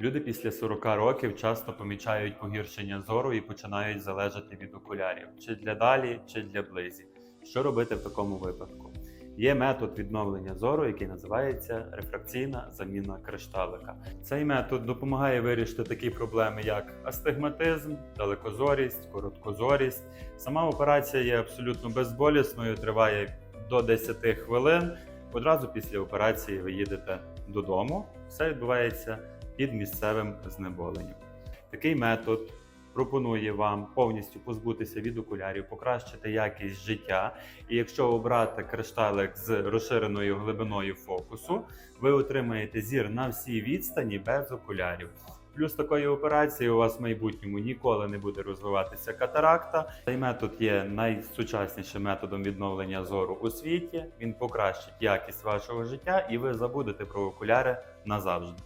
Люди після 40 років часто помічають погіршення зору і починають залежати від окулярів, чи для далі, чи для близі. Що робити в такому випадку? Є метод відновлення зору, який називається рефракційна заміна кришталика. Цей метод допомагає вирішити такі проблеми, як астигматизм, далекозорість, короткозорість. Сама операція є абсолютно безболісною, триває до 10 хвилин. Одразу після операції ви їдете додому. Все відбувається під місцевим знеболенням. Такий метод пропонує вам повністю позбутися від окулярів, покращити якість життя. І якщо обрати кришталик з розширеною глибиною фокусу, ви отримаєте зір на всій відстані без окулярів. Плюс такої операції у вас в майбутньому ніколи не буде розвиватися катаракта. Цей метод є найсучаснішим методом відновлення зору у світі. Він покращить якість вашого життя, і ви забудете про окуляри назавжди.